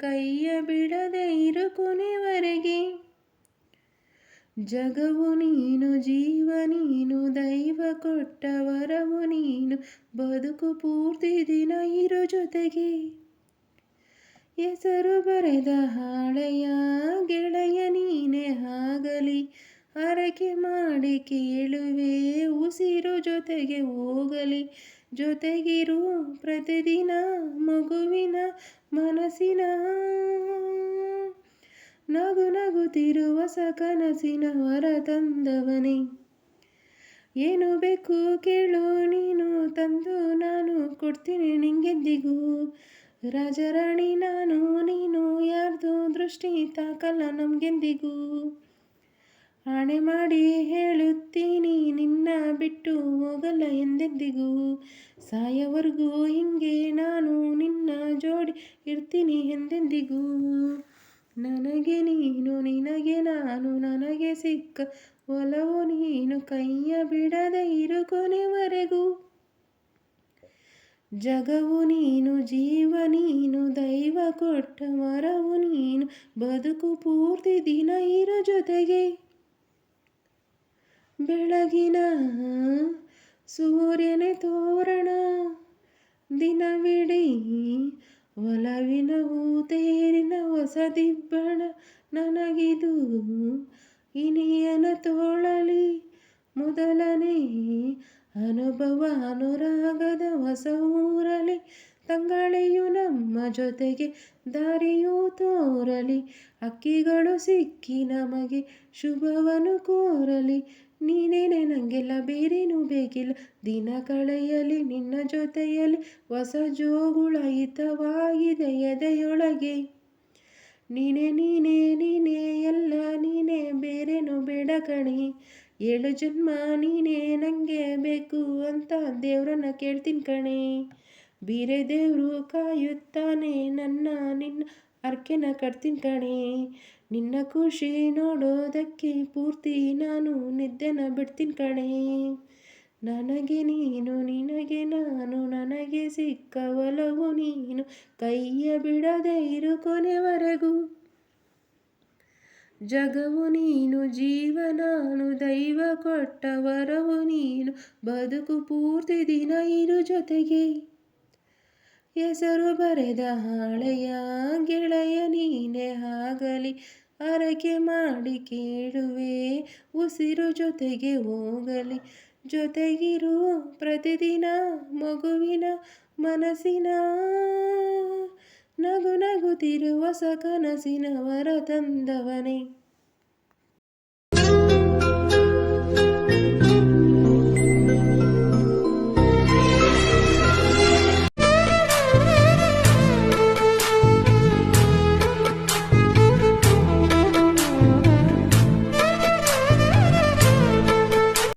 ಕೈಯ ಬಿಡದೆ ಇರು ಕೊನೆವರೆಗೆ. ಜಗವು ನೀನು, ಜೀವ ನೀನು, ದೈವ ಕೊಟ್ಟ ವರವು ನೀನು, ಬದುಕು ಪೂರ್ತಿ ದಿನ ಇರು ಜೊತೆಗೆ. ಹೆಸರು ಬರೆದ ಹಾಳೆಯ ಗೆಳೆಯ ನೀನೆ ಆಗಲಿ ಹರಕೆ ಮಾಡಿ ಕೇಳುವೆ ಉಸಿರು ಜೊತೆಗೆ ಹೋಗಲಿ. ಜೊತೆಗಿರು ಪ್ರತಿದಿನ ಮಗುವಿನ ಮನಸ್ಸಿನ ನಗು ನಗುತ್ತಿರುವ ಸ ಕನಸಿನ ಹೊರ ತಂದವನೇ. ಏನು ಬೇಕು ಕೇಳು, ನೀನು ತಂದು ನಾನು ಕೊಡ್ತೀನಿ ನಿಂಗೆದ್ದಿಗೂ. ರಾಜರಾಣಿ ನಾನು, ನೀನು ಯಾರ್ದು ದೃಷ್ಟಿ ತಾಕಲ್ಲ ನಮ್ಗೆಂದಿಗೂ. ಆಣೆ ಮಾಡಿ ಹೇಳುತ್ತೀನಿ, ನಿನ್ನ ಬಿಟ್ಟು ಹೋಗಲ್ಲ ಎಂದೆಂದಿಗೂ. ಸಾಯವರೆಗೂ ಹಿಂಗೆ ನಾನು ನಿನ್ನ ಜೋಡಿ ಇರ್ತೀನಿ ಎಂದೆಂದಿಗೂ. ನನಗೆ ನೀನು, ನಿನಗೆ ನಾನು, ನನಗೆ ಸಿಕ್ಕ ಒಲವು ನೀನು ಕೈಯ ಬಿಡದೆ ಇರು ಕೊನೆವರೆಗೂ ಜಗವು ನೀನು, ಜೀವ ನೀನು, ದೈವ ಕೊಟ್ಟ ಮರವು ನೀನು, ಬದುಕು ಪೂರ್ತಿ ದಿನ ಇರೋ ಜೊತೆಗೆ. ಬೆಳಗಿನ ಸೂರ್ಯನೇ ತೋರಣ, ದಿನವಿಡೀ ಒಲವಿನ ತೇರಿನ ಹೊಸದಿಬ್ಬಣ ನನಗಿದು. ಇನಿಯನ ತೋಳಲಿ ಮೊದಲನೇ ಅನುಭವ ಅನುರಾಗದ ಹೊಸ ಊರಲಿ ತಂಗಳೆಯು ನಮ್ಮ ಜೊತೆಗೆ ದಾರಿಯೂ ತೋರಲಿ, ಅಕ್ಕಿಗಳು ಸಿಕ್ಕಿ ನಮಗೆ ಶುಭವನ್ನು ಕೋರಲಿ. ನೀನೇನೆ ನನಗೆಲ್ಲ ಬೇರೇನೂ ಬೇಕಿಲ್ಲ. ದಿನ ಕಳೆಯಲಿ ನಿನ್ನ ಜೊತೆಯಲ್ಲಿ ಹೊಸ ಜೋಗುಳ ಹಿತವಾಗಿದೆ ಎದೆಯೊಳಗೆ ನೀನೇ ನೀನೇ ನೀನೇ, ಎಲ್ಲ ನೀನೇ, ಬೇರೇನೂ ಬೇಡ ಕಣಿ. ಏಳು ಜನ್ಮ ನೀನೇ ನನಗೆ ಬೇಕು ಅಂತ ದೇವ್ರನ್ನ ಕೇಳ್ತೀನಿ ಕಣಿ. ಬೀರೆ ದೇವರು ಕಾಯುತ್ತಾನೆ, ನನ್ನ ನಿನ್ನ ಅರ್ಕೆನ ಕಟ್ತೀನಿ ಕಣೆ. ನಿನ್ನ ಖುಷಿ ನೋಡೋದಕ್ಕೆ ಪೂರ್ತಿ ನಾನು ನಿದ್ದೆನ ಬಿಡ್ತೀನಿ ಕಣೆ. ನನಗೆ ನೀನು, ನಿನಗೆ ನಾನು, ನನಗೆ ಸಿಕ್ಕ ಒಲವು ನೀನು, ಕೈಯ ಬಿಡದೆ ಇರು ಕೊನೆವರೆಗೂ. ಜಗವು ನೀನು, ಜೀವ ನಾನು, ದೈವ ಕೊಟ್ಟ ವರವು ನೀನು, ಬದುಕು ಪೂರ್ತಿ ದಿನ ಇರು ಜೊತೆಗೆ. ಹೆಸರು ಬರೆದ ಹಾಳೆಯ ಗೆಳೆಯ ನೀನೆ ಆಗಲಿ ಹರಕೆ ಮಾಡಿ ಕೇಳುವೆ, ಉಸಿರು ಜೊತೆಗೆ ಹೋಗಲಿ. ಜೊತೆಗಿರು ಪ್ರತಿದಿನ ಮಗುವಿನ ಮನಸ್ಸಿನ ನಗು ನಗುತ್ತಿರುವ ಸ ಕನಸಿನವರ ತಂದವನೇ.